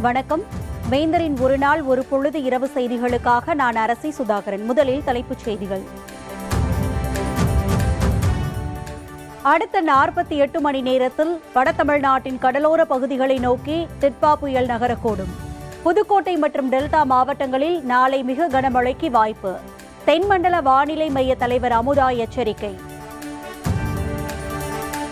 வணக்கம். வேந்தரின் ஒரு நாள் ஒரு பொழுது இரவு செய்திகளுக்காக நான் அரசி சுதாகரன். முதலில் தலைப்புச் செய்திகள். அடுத்த நாற்பத்தி எட்டு மணி நேரத்தில் வட தமிழ்நாட்டின் கடலோர பகுதிகளை நோக்கி திட்பா புயல் நகரக்கூடும். புதுக்கோட்டை மற்றும் டெல்டா மாவட்டங்களில் நாளை மிக கனமழைக்கு வாய்ப்பு. தென்மண்டல வானிலை மைய தலைவர் அமுதா எச்சரிக்கை.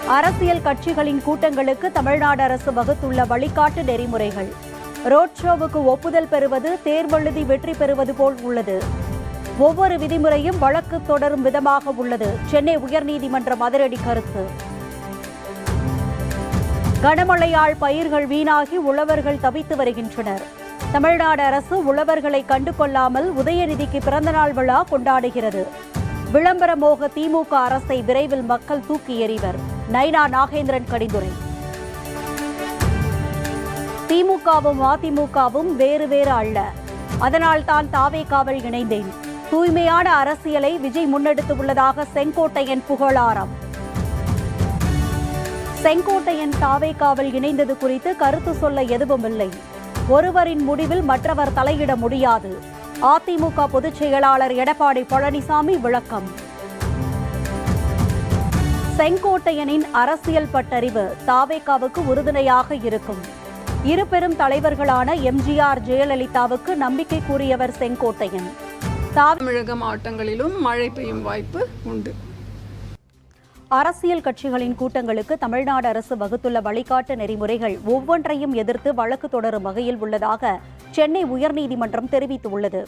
அரசியல் கட்சிகளின் கூட்டங்களுக்கு தமிழ்நாடு அரசு வகுத்துள்ள வழிகாட்டு நெறிமுறைகள். ரோட் ஷோவுக்கு ஒப்புதல் பெறுவது தேர்வெழுதி வெற்றி பெறுவது போல் உள்ளது. ஒவ்வொரு விதிமுறையும் வழக்கு தொடரும் விதமாக உள்ளது. சென்னை உயர்நீதிமன்றம் அதிரடி கருத்து. கனமழையால் பயிர்கள் வீணாகி உழவர்கள் தவித்து வருகின்றனர். தமிழ்நாடு அரசு உழவர்களை கண்டு கொள்ளாமல் உதயநிதிக்கு பிறந்தநாள் விழா கொண்டாடுகிறது. விளம்பர மோக திமுக அரசை விரைவில் மக்கள் தூக்கி எறிவர். நைனா நாகேந்திரன் கடிந்துரை. திமுகவும் அதிமுகவும் வேறு வேறு அல்ல. அதனால் தான் தாவே காவல் இணைந்தேன். தூய்மையான அரசியலை விஜய் முன்னெடுத்துள்ளதாக செங்கோட்டையன் புகழாரம். செங்கோட்டையன் தாவே காவல் இணைந்தது குறித்து கருத்து சொல்ல எதுவும் இல்லை ஒருவரின் முடிவில் மற்றவர் தலையிட முடியாது. அதிமுக பொதுச் செயலாளர் எடப்பாடி பழனிசாமி விளக்கம். செங்கோட்டையனின் அரசியல் பட்டறிவு தாவேகாவுக்கு உறுதுணையாக இருக்கும். இரு பெரும் தலைவர்களான எம்ஜிஆர் ஜெயலலிதாவுக்கு நம்பிக்கை கூறியவர் செங்கோட்டையன். தமிழக மாவட்டங்களிலும் மழை பெய்யும் வாய்ப்பு உண்டு. அரசியல் கட்சிகளின் கூட்டங்களுக்கு தமிழ்நாடு அரசு வகுத்துள்ள வழிகாட்டு நெறிமுறைகள் ஒவ்வொன்றையும் எதிர்த்து வழக்கு தொடரும் வகையில் உள்ளதாக சென்னை உயர்நீதிமன்றம் தெரிவித்துள்ளது.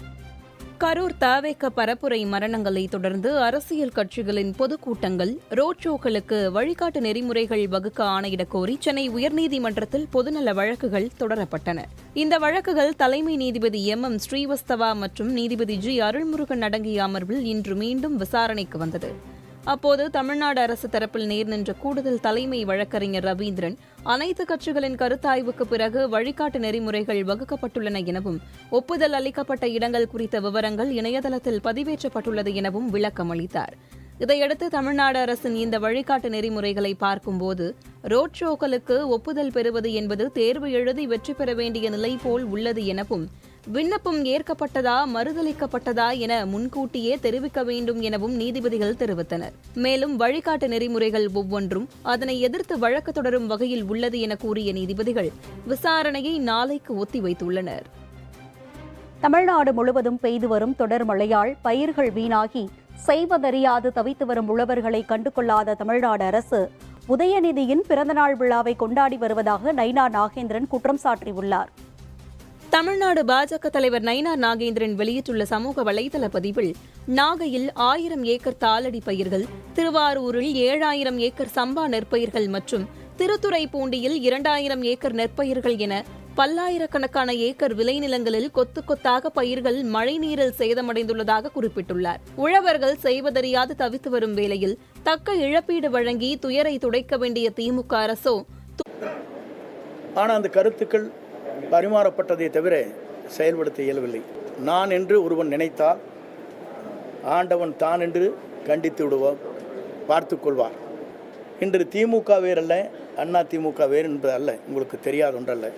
கரூர் தாவேக்க பரப்புரை மரணங்களை தொடர்ந்து அரசியல் கட்சிகளின் பொதுக்கூட்டங்கள் ரோட் ஷோக்களுக்கு வழிகாட்டு நெறிமுறைகள் வகுக்க ஆணையிடக் கோரி சென்னை உயர்நீதிமன்றத்தில் பொதுநல வழக்குகள் தொடரப்பட்டன. இந்த வழக்குகள் தலைமை நீதிபதி எம். எம். ஸ்ரீவஸ்தவா மற்றும் நீதிபதி ஜி. அருள்முருகன் அடங்கிய அமர்வில் இன்று மீண்டும் விசாரணைக்கு வந்தது. அப்போது தமிழ்நாடு அரசு தரப்பில் நேர் நின்ற கூடுதல் தலைமை வழக்கறிஞர் ரவீந்திரன் அனைத்து கட்சிகளின் கருத்தாய்வுக்கு பிறகு வழிகாட்டு நெறிமுறைகள் வகுக்கப்பட்டுள்ளன எனவும் ஒப்புதல் அளிக்கப்பட்ட இடங்கள் குறித்த விவரங்கள் இணையதளத்தில் பதிவேற்றப்பட்டுள்ளது எனவும் விளக்கம் அளித்தார். இதையடுத்து தமிழ்நாடு அரசின் இந்த வழிகாட்டு நெறிமுறைகளை பார்க்கும்போது ரோட் ஷோக்களுக்கு ஒப்புதல் பெறுவது என்பது தேர்வு எழுதி வெற்றி பெற வேண்டிய நிலை போல் உள்ளது எனவும் விண்ணப்பம் ஏற்கப்பட்டதா மறுதளிக்கப்பட்டதா என முன்கூட்டியே தெரிவிக்க வேண்டும் எனவும் நீதிபதிகள் தெரிவித்தனர். மேலும் வழிகாட்டு நெறிமுறைகள் ஒவ்வொன்றும் அதனை எதிர்த்து வழக்கு தொடரும் வகையில் உள்ளது என கூறிய நீதிபதிகள் விசாரணையை நாளைக்கு ஒத்திவைத்துள்ளனர். தமிழ்நாடு முழுவதும் பெய்து வரும் தொடர் மழையால் பயிர்கள் வீணாகி செய்வதறியாது தவித்து வரும் உழவர்களை கண்டுகொள்ளாத தமிழ்நாடு அரசு உதயநிதியின் பிறந்தநாள் விழாவை கொண்டாடி வருவதாக நைனா நாகேந்திரன் குற்றம் சாட்டியுள்ளார். தமிழ்நாடு பாஜக தலைவர் நைனா நாகேந்திரன் வெளியிட்டுள்ள சமூக வலைதள பதிவில் நாகையில் ஆயிரம் ஏக்கர் தாளடி பயிர்கள் திருவாரூரில் ஏழாயிரம் ஏக்கர் சம்பா நெற்பயிர்கள் மற்றும் திருத்துறைப்பூண்டியில் இரண்டாயிரம் ஏக்கர் நெற்பயிர்கள் என பல்லாயிரக்கணக்கான ஏக்கர் விளைநிலங்களில் கொத்து கொத்தாக பயிர்கள் மழைநீரில் சேதமடைந்துள்ளதாக குறிப்பிட்டுள்ளார். உழவர்கள் செய்வதறியாது தவித்து வரும் வேளையில் தக்க இழப்பீடு வழங்கி துயரை துடைக்க வேண்டிய திமுக அரசோ ஆனால் அந்த கருத்துக்கள் பரிமாறப்பட்டதை தவிர செயல்படுத்த இயலவில்லை. நான் என்று ஒருவன் நினைத்தால் ஆண்டவன் தான் என்று கண்டித்து விடுவோம் பார்த்து கொள்வார். இன்று திமுக வேறல்ல அண்ணா திமுக வேறு என்பது அல்ல உங்களுக்கு தெரியாத ஒன்றல்ல.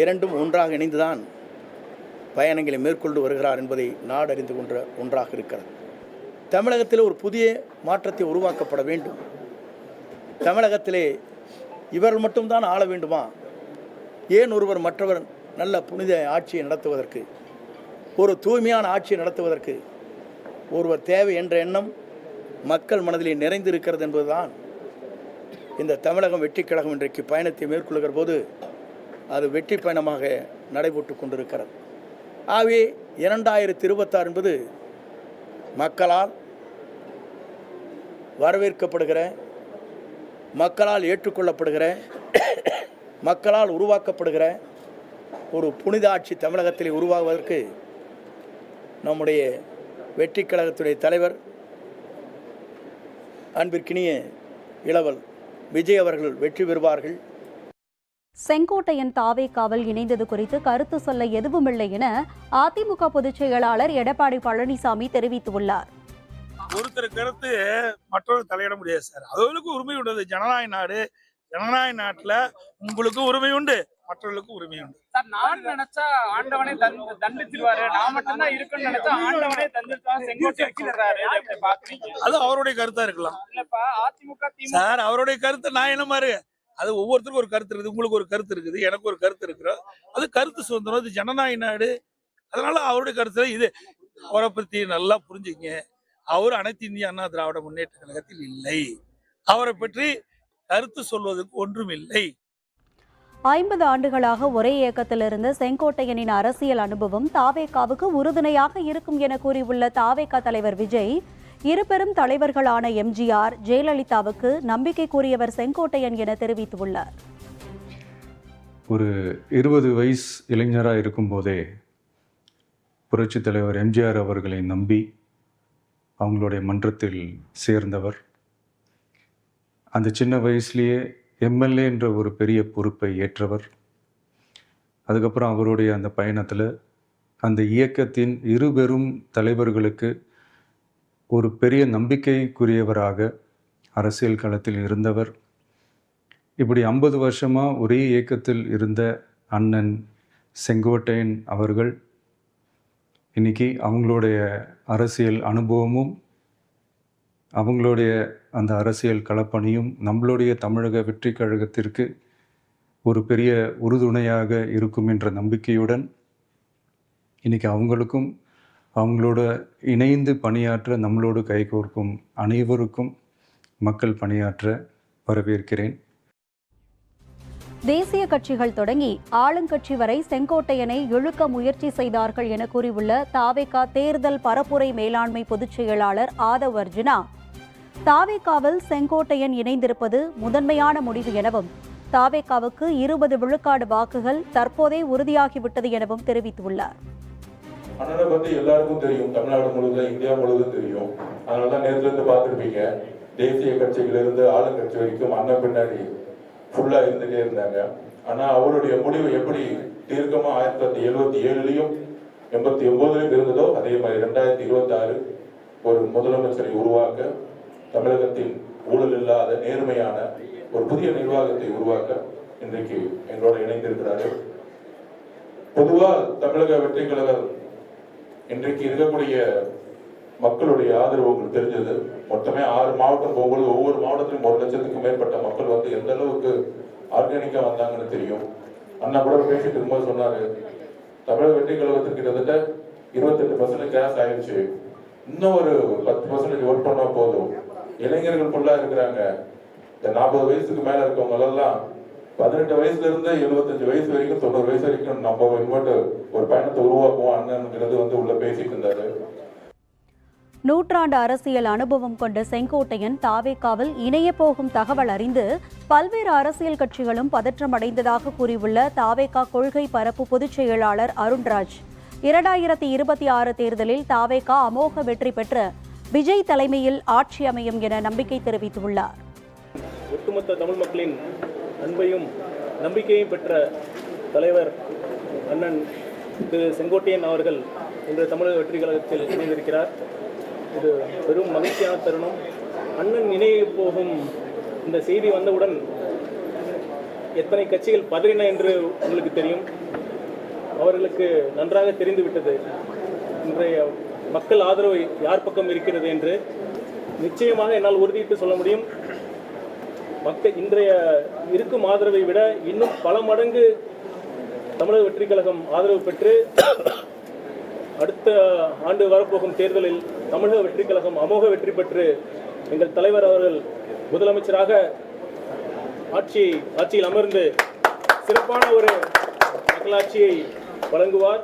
இரண்டும் ஒன்றாக இணைந்துதான் பயணங்களை மேற்கொண்டு வருகிறார் என்பதை நாடு அறிந்து கொண்ட ஒன்றாக இருக்கிறது. தமிழகத்தில் ஒரு புதிய மாற்றத்தை உருவாக்கப்பட வேண்டும். தமிழகத்திலே இவர்கள் மட்டும்தான் ஆள வேண்டுமா? ஏன் ஒருவர் மற்றவர் நல்ல புனித ஆட்சியை நடத்துவதற்கு? ஒரு தூய்மையான ஆட்சியை நடத்துவதற்கு ஒருவர் தேவை என்ற எண்ணம் மக்கள் மனதிலே நிறைந்திருக்கிறது என்பதுதான் இந்த தமிழகம் வெற்றி கழகம் இன்றைக்கு பயணத்தை மேற்கொள்கிற போது அது வெற்றி பயணமாக நடைபெற்று கொண்டிருக்கிறது. ஆகவே இரண்டாயிரத்தி இருபத்தாறு என்பது மக்களால் வரவேற்கப்படுகிற மக்களால் ஏற்றுக்கொள்ளப்படுகிற மக்களால் உருவாக்கப்படுகிற ஒரு புனித ஆட்சி தமிழகத்தில் உருவாகுவதற்கு நம்முடைய வெற்றி கழகத்துடைய தலைவர் அன்பிற்கினிய இளவல் விஜய் அவர்கள் வெற்றி பெறுவார்கள். செங்கோட்டையன் தாவேகாவில் இணைந்தது குறித்து கருத்து சொல்ல எதுவுமில்லை என அதிமுக பொதுச் செயலாளர் எடப்பாடி பழனிசாமி தெரிவித்துள்ளார். ஒருத்தர் கருத்து மற்றவர் தலையிட முடியாது சார். அவர்களுக்கு உரிமை உண்டு. ஜனநாயக நாடு. ஜனநாயக நாட்டுல உங்களுக்கு உரிமை உண்டு மற்றவர்களுக்கும் உரிமை உண்டு. சார் நான் நினைச்சா ஆண்டவனே தண்டு தண்டிச்சிருவாரு. நான் மட்டும்தான் இருக்குன்னு நினைச்சா ஆண்டவனே தண்டிச்சிருவாரு செங்கோட்டை சொல்றாரு. எப்படி பாக்குறீங்க அது அவருடைய கருத்தா இருக்கலாம். இல்லப்பா அதிமுக திமுக. சார் அவருடைய கருத்து நான் என்ன மாதிரி? அது ஒவ்வொருத்தருக்கும் ஒரு கருத்து இருக்குது உங்களுக்கு ஒரு கருத்து இருக்குது எனக்கு ஒரு கருத்து இருக்குது. அது கருத்து சுதந்திரம் இது ஜனநாயக நாடு. அதனால அவருடைய கருத்துல இது அவரை பத்தி நல்லா புரிஞ்சுங்க அவர் அனைத்து இந்திய அண்ணா திராவிட முன்னேற்ற கழகத்தில் இல்லை. அவரை பற்றி கருத்து சொல்வதற்கு ஒன்றும் இல்லை ஐம்பது ஆண்டுகளாக ஒரே இயக்கத்தில் இருந்த செங்கோட்டையனின் அரசியல் அனுபவம் தாவேகாவுக்கு உறுதுணையாக இருக்கும் என கூறியுள்ள தாவேகா தலைவர் விஜய் இரு பெரும் தலைவர்களான எம்ஜிஆர் ஜெயலலிதாவுக்கு நம்பிக்கை கூறியவர் செங்கோட்டையன் என தெரிவித்துள்ளார். ஒரு இருபது வயசு இளைஞராக இருக்கும்போதே புரட்சித் தலைவர் எம்ஜிஆர் அவர்களை நம்பி அவங்களுடைய மன்றத்தில் சேர்ந்தவர் அந்த சின்ன வயசுலேயே எம்எல்ஏ என்ற ஒரு பெரிய பொறுப்பை ஏற்றவர். அதுக்கப்புறம் அவருடைய அந்த பயணத்தில் அந்த இயக்கத்தின் இருபெரும் தலைவர்களுக்கு ஒரு பெரிய நம்பிக்கைக்குரியவராக அரசியல் களத்தில் இருந்தவர். இப்படி ஐம்பது வருஷமாக ஒரே இயக்கத்தில் இருந்த அண்ணன் செங்கோட்டையன் அவர்கள் இன்னைக்கு அவங்களுடைய அரசியல் அனுபவமும் அவங்களுடைய அந்த அரசியல் களப்பணியும் நம்மளுடைய தமிழக வெற்றி கழகத்திற்கு ஒரு பெரிய உறுதுணையாக இருக்கும் என்ற நம்பிக்கையுடன் இன்னைக்கு அவங்களுக்கும் அவங்களோட இணைந்து பணியாற்ற நம்மளோடு கைகோர்க்கும் அனைவருக்கும் மக்கள் பணியாற்ற வரவேற்கிறேன். தேசிய கட்சிகள் தொடங்கி ஆளுங்கட்சி வரை செங்கோட்டையனை இழுக்க முயற்சி செய்தார்கள் என கூறியுள்ள தாவேகா தேர்தல் பரப்புரை மேலாண்மை பொதுச் செயலாளர் ஆதவ் அர்ஜுனா தாவேகாவில் செங்கோட்டையன் இணைந்திருப்பது முதன்மையான முடிவு எனவும் தாவேகாவுக்கு இருபது விழுக்காடு வாக்குகள் தற்போதே உறுதியாகிவிட்டது எனவும் தெரிவித்துள்ளார். அண்ணனை பத்தி எல்லாருக்கும் தெரியும். தமிழ்நாடு முழுவதும் இந்தியா முழுவதும் தெரியும். அதனால தான் நேர்ல இருந்து பார்த்துருப்பீங்க. தேசிய கட்சியிலிருந்து ஆளுங்கட்சி வரைக்கும் அண்ணன் பின்னாடி ஃபுல்லா இருந்துட்டே இருந்தாங்க. ஆனா அவருடைய முடிவு எப்படி தீர்க்கமா ஆயிரத்தி தொள்ளாயிரத்தி எழுபத்தி ஏழுலயும் எண்பத்தி ஒன்பதுலயும் இருந்ததோ அதே மாதிரி ரெண்டாயிரத்தி இருபத்தி ஆறு ஒரு முதலமைச்சரை உருவாக்க தமிழகத்தில் ஊழல் இல்லாத நேர்மையான ஒரு புதிய நிர்வாகத்தை உருவாக்க இன்றைக்கு எங்களோட இணைந்திருக்கிறார்கள் பொதுவாக தமிழக வெற்றி கழகம் இன்றைக்கு இருக்கக்கூடிய மக்களுடைய ஆதரவு உங்களுக்கு தெரிஞ்சது. மொத்தமே ஆறு மாவட்டம் போகும்போது ஒவ்வொரு மாவட்டத்திலும் ஒரு லட்சத்துக்கும் மேற்பட்ட மக்கள் வந்து எந்த அளவுக்கு ஆர்கானிக்கா வந்தாங்கன்னு தெரியும். அண்ணா கூட பேசிட்டு இருக்கும்போது சொன்னாரு தமிழக வெற்றி கழகத்துக்கு கிட்டத்தட்ட இருபத்தெட்டு பர்சன்ட் கேஸ் ஆயிடுச்சு இன்னும் ஒரு பத்து பர்சன்டேஜ் ஒர்க் பண்ணா போதும். இளைஞர்கள் ஃபுல்லா இருக்கிறாங்க. இந்த நாற்பது வயசுக்கு மேல இருக்கவங்க எல்லாம் பதினெட்டு வயசுல இருந்து எழுபத்தஞ்சு வயசு வரைக்கும் தொண்ணூறு வயசு வரைக்கும் நம்ம இனிமேட்டு ஒரு பயணத்தை உருவாக்குவோம் அண்ணனுங்கிறது வந்து உள்ள பேசிட்டு இருந்தாரு. நூற்றாண்டு அரசியல் அனுபவம் கொண்ட செங்கோட்டையன் தாவேக்காவில் இணைய போகும் தகவல் அறிந்து பல்வேறு அரசியல் கட்சிகளும் பதற்றமடைந்ததாக கூறியுள்ள தாவேக்கா கொள்கை பரப்பு பொதுச் செயலாளர் அருண்ராஜ். இரண்டாயிரத்தி இருபத்தி ஆறு தேர்தலில் தாவேக்கா அமோக வெற்றி பெற்று விஜய் தலைமையில் ஆட்சி அமையும் என நம்பிக்கை தெரிவித்துள்ளார். ஒட்டுமொத்த தமிழ் மக்களின் அன்பையும் நம்பிக்கையும் பெற்ற தலைவர் அண்ணன் திரு செங்கோட்டையன் அவர்கள் இன்று தமிழக வெற்றி கழகத்தில் இணைந்திருக்கிறார். இது பெரும் மகிழ்ச்சியான தருணம். அண்ணன் இணைய போகும் இந்த செய்தி வந்தவுடன் எத்தனை கட்சிகள் பதறின என்று உங்களுக்கு தெரியும். அவர்களுக்கு நன்றாக தெரிந்துவிட்டது. இன்றைய மக்கள் ஆதரவு யார் பக்கம் இருக்கிறது என்று நிச்சயமாக என்னால் உறுதியிட்டு சொல்ல முடியும். மக்கள் இன்றைய இருக்கும் ஆதரவை விட இன்னும் பல மடங்கு தமிழக வெற்றி கழகம் ஆதரவு பெற்று அடுத்த ஆண்டு வரப்போகும் தேர்தலில் தமிழக வெற்றி கழகம் அமோக வெற்றி பெற்று எங்கள் தலைவர் அவர்கள் முதலமைச்சராக ஆட்சி ஆட்சியில் அமர்ந்து சிறப்பான ஒரு மக்களாட்சியை வழங்குவார்.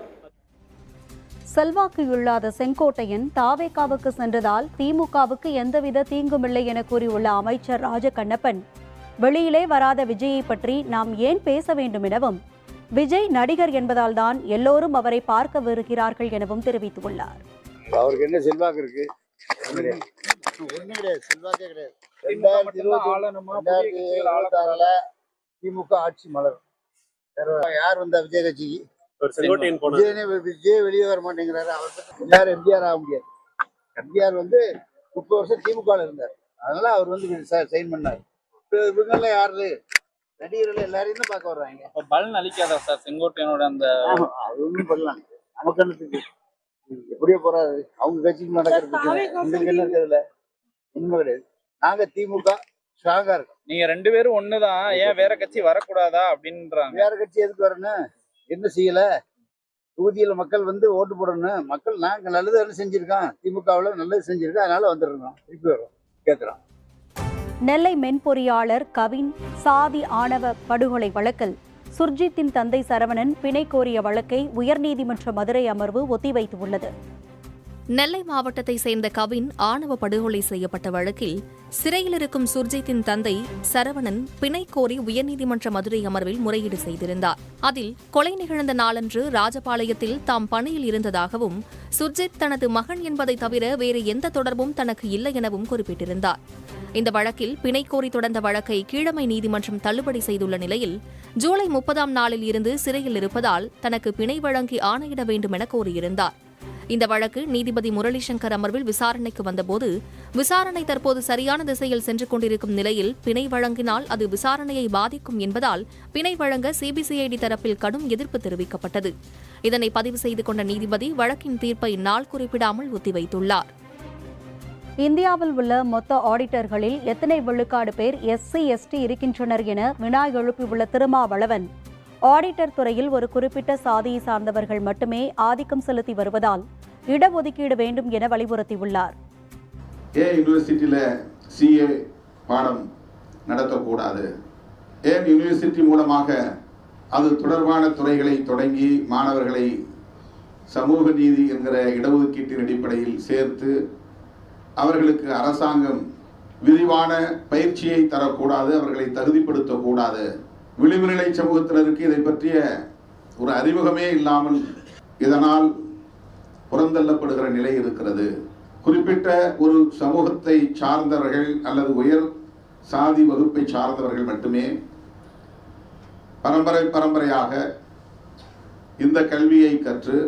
செல்வாக்கு இல்லாத செங்கோட்டையன் தாவேகாவுக்கு சென்றதால் திமுகவுக்கு எந்தவித தீங்குமில்லை என கூறியுள்ள அமைச்சர் ராஜகண்ணப்பன். வெளியிலே வராத விஜயை பற்றி நாம் ஏன் பேச வேண்டும் எனவும் விஜய் நடிகர் என்பதால் தான் எல்லோரும் அவரை பார்க்க வருகிறார்கள் எனவும் தெரிவித்துள்ளார். அவருக்கு என்ன செல்வாக்கு இருக்கு? திமுக ஆட்சி மலரும். வேற யார் வந்தா விஜய் கட்சிக்கு? விஜய் வெளியே வர மாட்டேங்கிறாரு. அவர் யார் எம்ஜிஆர் ஆக முடியாது. எம்ஜிஆர் வந்து முப்பது வருஷம் திமுக இருந்தார். அதனால அவர் வந்து சைன் பண்ணார். இவங்கெல்லாம் யாரு? நடிகர்கள் எல்லாரையும் தான் பார்க்க வர்றாங்க. இப்ப பலன் அளிக்காதா சார் செங்கோட்டையனோட அந்த அது ஒண்ணும் பண்ணலாம். நமக்கு என்னத்துக்கு எப்படியோ போறாரு. அவங்க கட்சிக்கு நடக்கிறதுக்கு எங்களுக்கு என்ன இருக்கிறதுல உண்மை கிடையாது. நாங்க திமுக ஸ்ட்ராங்கா இருக்கோம். நீங்க ரெண்டு பேரும் ஒண்ணுதான். ஏன் வேற கட்சி வரக்கூடாதா அப்படின்றாங்க. வேற கட்சி எதுக்கு வரணும்? என்ன செய்யல? தொகுதியில மக்கள் வந்து ஓட்டு போடணும். மக்கள் நாங்க நல்லது என்ன செஞ்சிருக்கோம். திமுகவுல நல்லது செஞ்சிருக்கோம் அதனால வந்துருக்கோம் திருப்பி வரும் கேட்கிறோம் நெல்லை மென்பொறியாளர் கவின் சாதி ஆணவ படுகொலை வழக்கில் சுர்ஜித்தின் தந்தை சரவணன் பிணை கோரிய வழக்கை உயர்நீதிமன்ற மதுரை அமர்வு ஒத்திவைத்துள்ளது. நெல்லை மாவட்டத்தை சேர்ந்த கவின் ஆணவ படுகொலை செய்யப்பட்ட வழக்கில் சிறையில் இருக்கும் சுர்ஜித்தின் தந்தை சரவணன் பிணை கோரி உயர்நீதிமன்ற மதுரை அமர்வில் முறையீடு செய்திருந்தார். அதில் கொலை நிகழ்ந்த நாளன்று ராஜபாளையத்தில் தாம் பணியில் இருந்ததாகவும் சுர்ஜித் தனது மகன் என்பதை தவிர வேறு எந்த தொடர்பும் தனக்கு இல்லை எனவும் குறிப்பிட்டிருந்தார். இந்த வழக்கில் பிணை கோரி தொடர்ந்த வழக்கை கீழமை நீதிமன்றம் தள்ளுபடி செய்துள்ள நிலையில் ஜூலை முப்பதாம் நாளில் இருந்து சிறையில் இருப்பதால் தனக்கு பிணை வழங்கி ஆணையிட வேண்டும் என கோரியிருந்தார். இந்த வழக்கு நீதிபதி முரளிசங்கர் அமர்வில் விசாரணைக்கு வந்தபோது விசாரணை தற்போது சரியான திசையில் சென்று கொண்டிருக்கும் நிலையில் பிணை வழங்கினால் அது விசாரணையை பாதிக்கும் என்பதால் பிணை வழங்க சிபிசிஐடி தரப்பில் கடும் எதிர்ப்பு தெரிவிக்கப்பட்டது. இதனை பதிவு செய்து கொண்ட நீதிபதி வழக்கின் தீர்ப்பை நாள் குறிப்பிடாமல் ஒத்திவைத்துள்ளார். இந்தியாவில் உள்ள மொத்த ஆடிட்டர்களில் எத்தனை விழுக்காடு பேர் எஸ்சி எஸ்டி இருக்கின்றனர் என வினா எழுப்பியுள்ள திருமாவளவன் ஆடிட்டர் துறையில் ஒரு குறிப்பிட்ட சாதியை சார்ந்தவர்கள் மட்டுமே ஆதிக்கம் செலுத்தி வருவதால் இடஒதுக்கீடு வேண்டும் என வலியுறுத்தியுள்ளார். ஏன் யூனிவர்சிட்டியில் சிஏ பாடம் நடத்தக்கூடாது. ஏன் யூனிவர்சிட்டி மூலமாக அது தொடர்பான துறைகளை தொடங்கி மாணவர்களை சமூக நீதி என்கிற இடஒதுக்கீட்டின் அடிப்படையில் சேர்த்து அவர்களுக்கு அரசாங்கம் விரிவான பயிற்சியை தரக்கூடாது அவர்களை தகுதிப்படுத்தக்கூடாது. விளிம்புநிலை சமூகத்தினருக்கு இதை பற்றிய ஒரு அறிமுகமே இல்லாமல் இதனால் புறந்தள்ளப்படுகிற நிலை இருக்கிறது. குறிப்பிட்ட ஒரு சமூகத்தை சார்ந்தவர்கள் அல்லது உயர் சாதி வகுப்பை சார்ந்தவர்கள் மட்டுமே பரம்பரை பரம்பரையாக இந்த கல்வியை கற்று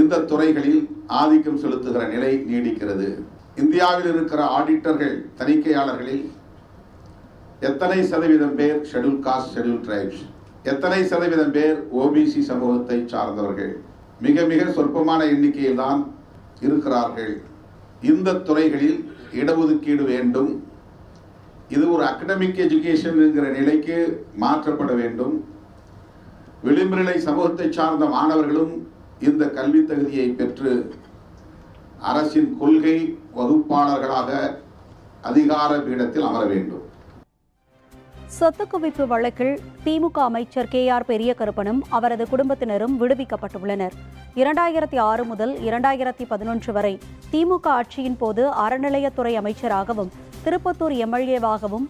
இந்த துறைகளில் ஆதிக்கம் செலுத்துகிற நிலை நீடிக்கிறது. இந்தியாவில் இருக்கிற ஆடிட்டர்கள் தணிக்கையாளர்களில் எத்தனை சதவீதம் பேர் ஷெடியூல் காஸ்ட் ஷெட்யூல் ட்ரைப்ஸ் எத்தனை சதவீதம் பேர் ஓபிசி சமூகத்தை சார்ந்தவர்கள்? மிக மிக சொற்பமான எண்ணிக்கையில் தான் இருக்கிறார்கள். இந்த துறைகளில் இடஒதுக்கீடு வேண்டும். இது ஒரு அகடமிக் எஜுகேஷன் என்கிற நிலைக்கு மாற்றப்பட வேண்டும். விளிம்புநிலை சமூகத்தை சார்ந்த மாணவர்களும் இந்த கல்வி தகுதியை பெற்று அரசின் கொள்கை வகுப்பாளர்களாக அதிகார பீடத்தில் அமர வேண்டும். சொத்து குவிப்பு வழக்கில் திமுக அமைச்சர் கே ஆர் பெரிய கருப்பனும் அவரது குடும்பத்தினரும் விடுவிக்கப்பட்டுள்ளனர். இரண்டாயிரத்தி ஆறு முதல் இரண்டாயிரத்தி பதினொன்று வரை திமுக ஆட்சியின் போது அறநிலையத்துறை அமைச்சராகவும் திருப்பத்தூர் எம்எல்ஏவாகவும்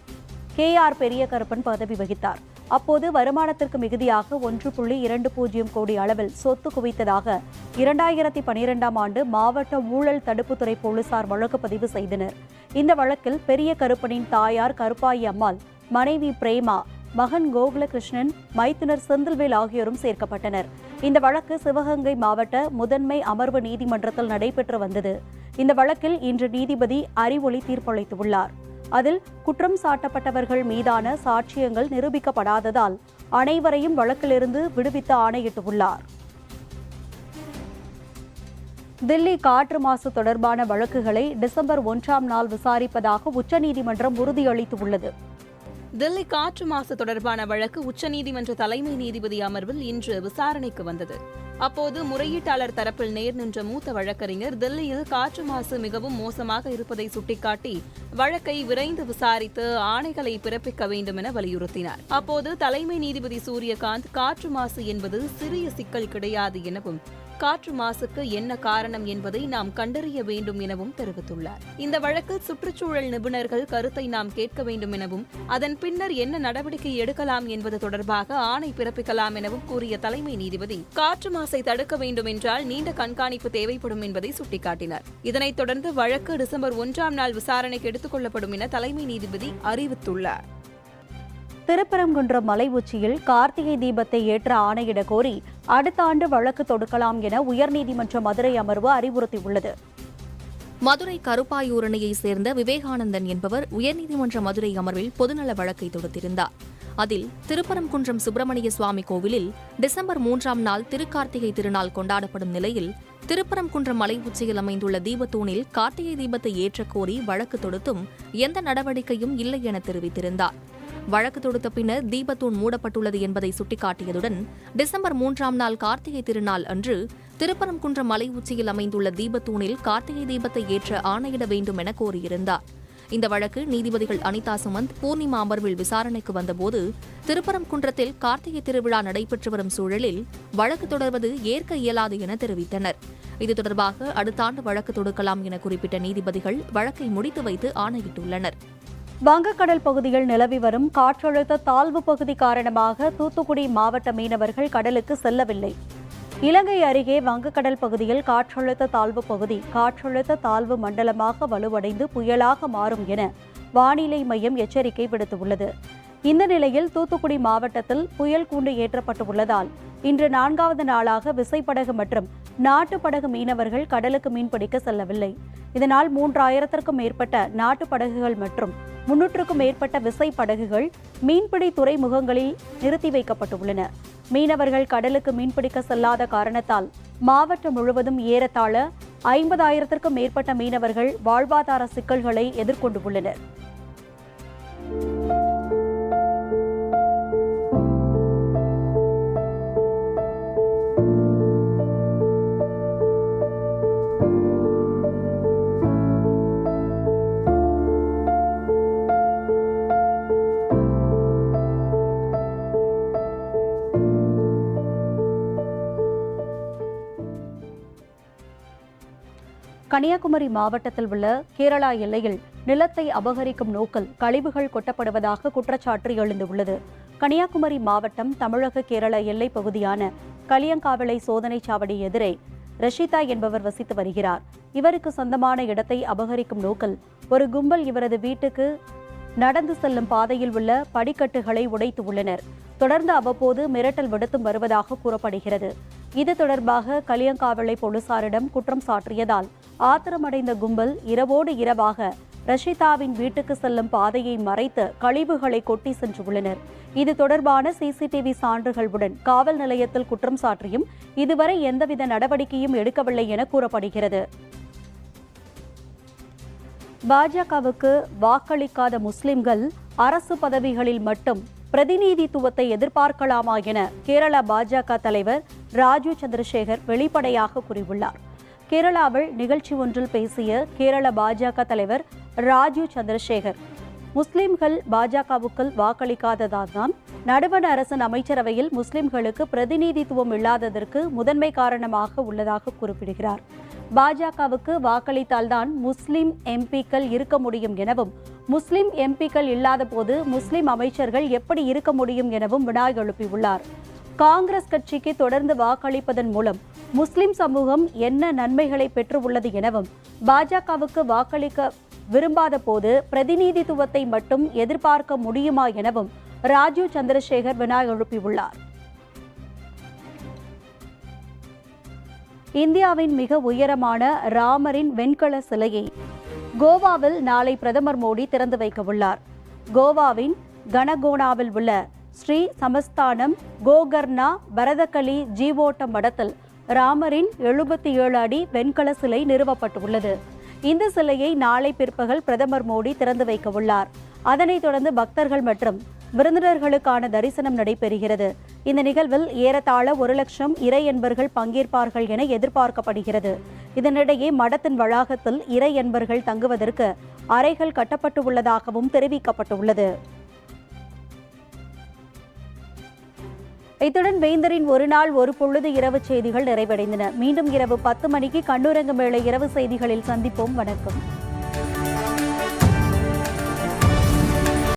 கே ஆர் பெரிய கருப்பன் பதவி வகித்தார். அப்போது வருமானத்திற்கு மிகுதியாக ஒன்று புள்ளி இரண்டு பூஜ்ஜியம் கோடி அளவில் சொத்து குவித்ததாக இரண்டாயிரத்தி பனிரெண்டாம் ஆண்டு மாவட்ட ஊழல் தடுப்புத்துறை போலீசார் வழக்கு பதிவு செய்தனர். இந்த வழக்கில் பெரிய கருப்பனின் தாயார் கருப்பாயி அம்மாள் மனைவி பிரேமா மகன் கோகுலகிருஷ்ணன் மைத்துனர் செந்தில்வேல் ஆகியோரும் சேர்க்கப்பட்டனர். இந்த வழக்கு சிவகங்கை மாவட்ட முதன்மை அமர்வு நீதிமன்றத்தில் நடைபெற்று வந்தது. இந்த வழக்கில் இன்று நீதிபதி அறிவொளி தீர்ப்பளித்துள்ளார். அதில் குற்றம் சாட்டப்பட்டவர்கள் மீதான சாட்சியங்கள் நிரூபிக்கப்படாததால் அனைவரையும் வழக்கிலிருந்து விடுவித்து ஆணையிட்டுள்ளார். தில்லி காற்று மாசு தொடர்பான வழக்குகளை டிசம்பர் ஒன்றாம் நாள் விசாரிப்பதாக உச்சநீதிமன்றம் உறுதியளித்துள்ளது. தில்லி காற்று மாசு தொடர்பான வழக்கு உச்சநீதிமன்ற தலைமை நீதிபதி அமர்வில் இன்று விசாரணைக்கு வந்தது. அப்போது முறையீட்டாளர் தரப்பில் நேர் நின்ற மூத்த வழக்கறிஞர் தில்லியில் காற்று மாசு மிகவும் மோசமாக இருப்பதை சுட்டிக்காட்டி வழக்கை விரைந்து விசாரித்து ஆணைகளை பிறப்பிக்க வேண்டும் என வலியுறுத்தினார். அப்போது தலைமை நீதிபதி சூரியகாந்த் காற்று மாசு என்பது சிறிய சிக்கல் கிடையாது எனவும் காற்று மாசுக்கு என்ன காரணம் என்பதை நாம் கண்டறிய வேண்டும் எனவும் தெரிவித்துள்ளார். இந்த வழக்கில் சுற்றுச்சூழல் நிபுணர்கள் கருத்தை நாம் கேட்க வேண்டும் எனவும் அதன் பின்னர் என்ன நடவடிக்கை எடுக்கலாம் என்பது தொடர்பாக ஆணை பிறப்பிக்கலாம் எனவும் கூறிய தலைமை நீதிபதி காற்று மாசை தடுக்க வேண்டும் என்றால் நீண்ட கண்காணிப்பு தேவைப்படும் என்பதை சுட்டிக்காட்டினார். இதனைத் தொடர்ந்து வழக்கு டிசம்பர் ஒன்றாம் நாள் விசாரணைக்கு எடுத்துக் கொள்ளப்படும் என தலைமை நீதிபதி அறிவித்துள்ளார். திருப்பரங்குன்றம் மலை உச்சியில் கார்த்திகை தீபத்தை ஏற்ற ஆணையிட கோரி அடுத்த ஆண்டு வழக்கு தொடுக்கலாம் என உயர்நீதிமன்ற மதுரை அமர்வு அறிவுறுத்தியுள்ளது. மதுரை கருப்பாயூரணியைச் சேர்ந்த விவேகானந்தன் என்பவர் உயர்நீதிமன்ற மதுரை அமர்வில் பொதுநல வழக்கை தொடுத்திருந்தார். அதில் திருப்பரங்குன்றம் சுப்பிரமணிய சுவாமி கோவிலில் டிசம்பர் மூன்றாம் நாள் திருக்கார்த்திகை திருநாள் கொண்டாடப்படும் நிலையில் திருப்பரங்குன்றம் மலை உச்சியில் அமைந்துள்ள தீபத்தூணில் கார்த்திகை தீபத்தை ஏற்றக்கோரி வழக்கு தொடுத்தும் எந்த நடவடிக்கையும் இல்லை என தெரிவித்திருந்தார். வழக்கு தொடுத்த பின்னர் தீபத்தூண் மூடப்பட்டுள்ளது என்பதை சுட்டிக்காட்டியதுடன் டிசம்பர் மூன்றாம் நாள் கார்த்திகை திருநாள் அன்று திருப்பரங்குன்றம் மலை உச்சியில் அமைந்துள்ள தீபத்தூணில் கார்த்திகை தீபத்தை ஏற்ற ஆணையிட வேண்டும் என கோரியிருந்தார். இந்த வழக்கு நீதிபதிகள் அனிதா சுமந்த் பூர்ணிமா அமர்வில் விசாரணைக்கு வந்தபோது திருப்பரங்குன்றத்தில் கார்த்திகை திருவிழா நடைபெற்று வரும் சூழலில் வழக்கு தொடர்வது ஏற்க இயலாது என தெரிவித்தனர். இது தொடர்பாக அடுத்த ஆண்டு வழக்கு தொடுக்கலாம் என குறிப்பிட்ட நீதிபதிகள் வழக்கை முடித்து வைத்து ஆணையிட்டுள்ளனர். வங்கக்கடல் பகுதியில் நிலவி வரும் காற்றழுத்த தாழ்வு பகுதி காரணமாக தூத்துக்குடி மாவட்ட மீனவர்கள் கடலுக்கு செல்லவில்லை. இலங்கை அருகே வங்கக்கடல் பகுதியில் காற்றழுத்த தாழ்வு பகுதி காற்றழுத்த தாழ்வு மண்டலமாக வலுவடைந்து புயலாக மாறும் என வானிலை மையம் எச்சரிக்கை விடுத்துள்ளது. இந்த நிலையில் தூத்துக்குடி மாவட்டத்தில் புயல் கூண்டு ஏற்றப்பட்டுள்ளதால் இன்று நான்காவது நாளாக விசைப்படகு மற்றும் நாட்டுப்படகு மீனவர்கள் கடலுக்கு மீன்பிடிக்க செல்லவில்லை. இதனால் மூன்றாயிரத்திற்கும் மேற்பட்ட நாட்டுப்படகுகள் மற்றும் முன்னூற்றுக்கும் மேற்பட்ட விசைப்படகுகள் மீன்பிடி துறைமுகங்களில் நிறுத்தி வைக்கப்பட்டுள்ளன. மீனவர்கள் கடலுக்கு மீன்பிடிக்க செல்லாத காரணத்தால் மாவட்டம் முழுவதும் ஏறத்தாழ ஐம்பதாயிரத்திற்கும் மேற்பட்ட மீனவர்கள் வாழ்வாதார சிக்கல்களை எதிர்கொண்டுள்ளனர் கன்னியாகுமரி மாவட்டத்தில் உள்ள கேரளா எல்லையில் நிலத்தை அபகரிக்கும் நோக்கில் கழிவுகள் கொட்டப்படுவதாக குற்றச்சாட்டு எழுந்துள்ளது. கன்னியாகுமரி மாவட்டம் தமிழக கேரள எல்லைப் பகுதியான களியங்காவிளை சோதனைச் சாவடி எதிரே ரஷிதா என்பவர் வசித்து வருகிறார். இவருக்கு சொந்தமான இடத்தை அபகரிக்கும் நோக்கில் ஒரு கும்பல் இவரது வீட்டுக்கு நடந்து செல்லும் பாதையில் உள்ள படிக்கட்டுகளை உடைத்து உள்ளனர். தொடர்ந்து அவ்வப்போது மிரட்டல் விடுத்தும் வருவதாக கூறப்படுகிறது. இது தொடர்பாக களியங்காவிளை போலீசாரிடம் குற்றம் சாட்டியதால் ஆத்திரமடைந்த கும்பல் இரவோடு இரவாக ரஷிதாவின் வீட்டுக்கு செல்லும் பாதையை மறைத்து கழிவுகளை கொட்டி சென்றுள்ளனர். இது தொடர்பான சிசிடிவி சான்றுகளுடன் காவல் நிலையத்தில் குற்றம் சாட்டியும் இதுவரை எந்தவித நடவடிக்கையும் எடுக்கவில்லை என கூறப்படுகிறது. பாஜகவுக்கு வாக்களிக்காத முஸ்லிம்கள் அரசு பதவிகளில் மட்டும் பிரதிநிதித்துவத்தை எதிர்பார்க்கலாமா என கேரள பாஜக தலைவர் ராஜு சந்திரசேகர் வெளிப்படையாக கூறியுள்ளார். கேரளாவில் நிகழ்ச்சி ஒன்றில் பேசிய கேரள பாஜக தலைவர் ராஜு சந்திரசேகர் முஸ்லிம்கள் பாஜகவுக்குள் வாக்களிக்காததால்தான் நடுவண அரசின் அமைச்சரவையில் முஸ்லிம்களுக்கு பிரதிநிதித்துவம் இல்லாததற்கு முதன்மை காரணமாக உள்ளதாக குறிப்பிடுகிறார். பாஜகவுக்கு வாக்களித்தால்தான் முஸ்லிம் எம்பிக்கள் இருக்க முடியும் எனவும் முஸ்லிம் எம்பிக்கள் இல்லாத போது முஸ்லிம் அமைச்சர்கள் எப்படி இருக்க முடியும் எனவும் வினா எழுப்பியுள்ளார். காங்கிரஸ் கட்சிக்கு தொடர்ந்து வாக்களிப்பதன் மூலம் முஸ்லிம் சமூகம் என்ன நன்மைகளை பெற்றுள்ளது எனவும் பாஜகவுக்கு வாக்களிக்க விரும்பாத போது பிரதிநிதித்துவத்தை மட்டும் எதிர்பார்க்க முடியுமா எனவும் ராஜீவ் சந்திரசேகர் வினா எழுப்பியுள்ளார். இந்தியாவின் மிக உயரமான ராமரின் வெண்கல சிலையை கோவாவில் நாளை பிரதமர் மோடி திறந்து வைக்க உள்ளார் கோவாவின் கனகோனாவில் உள்ள ஸ்ரீ சமஸ்தானம் கோகர்னா பரதகளி ஜீவோட்டம் மடத்தில் ராமரின் எழுபத்தி ஏழு அடி வெண்கல சிலை நிறுவப்பட்டுள்ளது. இந்த சிலையை நாளை பிற்பகல் பிரதமர் மோடி திறந்து வைக்க உள்ளார். அதனைத் தொடர்ந்து பக்தர்கள் மற்றும் விருந்தினர்களுக்கான தரிசனம் நடைபெறுகிறது. இந்த நிகழ்வில் ஏறத்தாழ ஒரு லட்சம் இறை என்பர்கள் பங்கேற்பார்கள் என எதிர்பார்க்கப்படுகிறது. இதனிடையே மடத்தின் வளாகத்தில் இறை என்பர்கள் தங்குவதற்கு அறைகள் கட்டப்பட்டு உள்ளதாகவும் தெரிவிக்கப்பட்டுள்ளது. இத்துடன் வேந்தரின் ஒரு நாள் ஒரு பொழுது இரவு செய்திகள் நிறைவடைந்தன. மீண்டும் இரவு பத்து மணிக்கு கண்ணூரங்க மேளை இரவு செய்திகளில் சந்திப்போம். வணக்கம்.